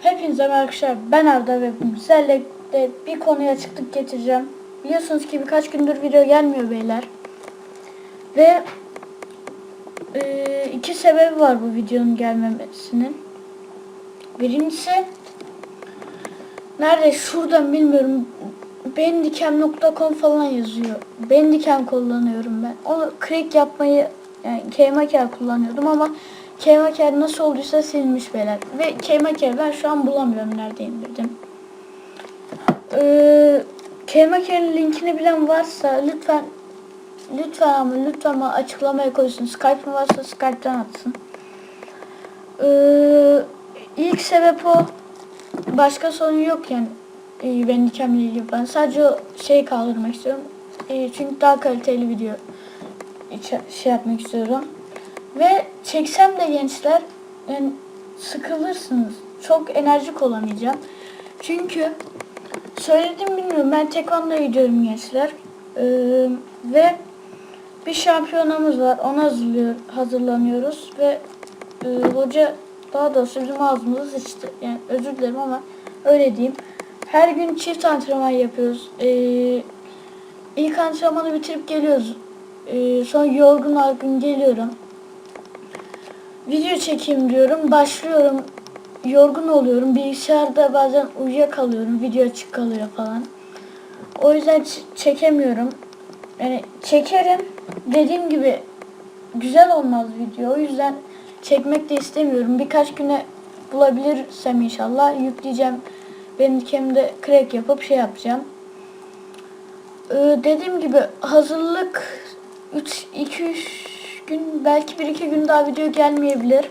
Hepinize merhaba arkadaşlar. Ben Arda ve sizlerle de bir konuya açıklık getireceğim. Biliyorsunuz ki birkaç gündür video gelmiyor beyler. Ve e, iki sebebi var bu videonun gelmemesinin. Birincisi nerede şuradan bilmiyorum bendikem.com falan yazıyor. Bendikem kullanıyorum ben. Onu crack yapmayı yani Keymaker kullanıyordum ama Keymaker nasıl olduysa silmiş beyler. Ve Keymaker ben şu an bulamıyorum nerede indirdim. Ee, Keymaker'in linkini bilen varsa lütfen lütfen ama lütfen bana açıklamaya koysun. Skype'ın varsa Skype'dan atsın. Ee, ilk sebep o. Başka sorun yok yani. Ee, ben nikahımla ilgili. Ben sadece o şeyi kaldırmak istiyorum. Ee, çünkü daha kaliteli video şey yapmak istiyorum. Ve çeksem de gençler yani sıkılırsınız. Çok enerjik olamayacağım. Çünkü söyledim bilmiyorum ben tekvandoya gidiyorum gençler. Ee, ve bir şampiyonamız var. Ona hazırlıyor, hazırlanıyoruz ve e, hoca daha doğrusu bizim ağzımızı sıçtı. Yani özür dilerim ama öyle diyeyim. Her gün çift antrenman yapıyoruz. Ee, ilk antrenmanı bitirip geliyoruz. Ee, sonra yorgun argın geliyorum. Video çekeyim diyorum. Başlıyorum. Yorgun oluyorum. Bilgisayarda bazen uyuyakalıyorum. Video açık kalıyor falan. O yüzden çekemiyorum. Yani çekerim. Dediğim gibi güzel olmaz video. O yüzden çekmek de istemiyorum. Birkaç güne bulabilirsem inşallah yükleyeceğim. Benim kendimde crack yapıp şey yapacağım. Ee, dediğim gibi hazırlık 3 2 3 gün belki 1 2 gün daha video gelmeyebilir.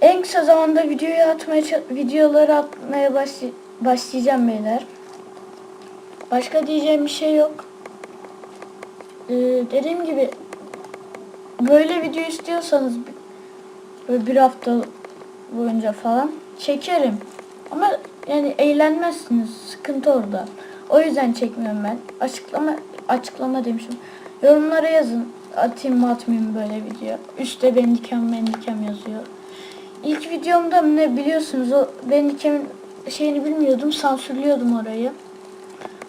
En kısa zamanda videoyu atmaya videoları atmaya başlay- başlayacağım beyler. Başka diyeceğim bir şey yok. Ee, dediğim gibi böyle video istiyorsanız böyle bir hafta boyunca falan çekerim. Ama yani eğlenmezsiniz. Sıkıntı orada. O yüzden çekmiyorum ben. Açıklama açıklama demişim. Yorumlara yazın. Atayım mı atmayayım böyle video. Üstte bendikem bendikem yazıyor. İlk videomda ne biliyorsunuz o bendikemin şeyini bilmiyordum. Sansürlüyordum orayı.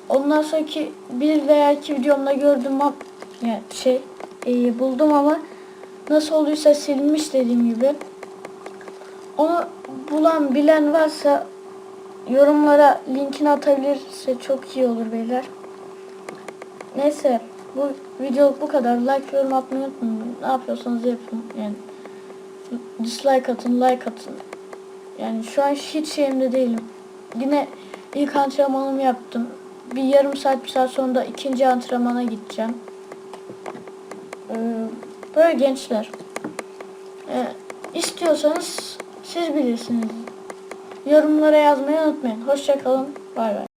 Ondan sonraki bir veya iki videomda gördüm ama yani şey e, buldum ama nasıl olduysa silinmiş dediğim gibi. Onu bulan bilen varsa yorumlara linkini atabilirse çok iyi olur beyler. Neyse bu video bu kadar. Like yorum atmayı unutmayın. Ne yapıyorsanız yapın. Yani dislike atın, like atın. Yani şu an hiç şeyimde değilim. Yine ilk antrenmanımı yaptım. Bir yarım saat bir saat sonra da ikinci antrenmana gideceğim. Ee, böyle gençler. Ee, istiyorsanız siz bilirsiniz. Yorumlara yazmayı unutmayın. Hoşçakalın. Bay bay.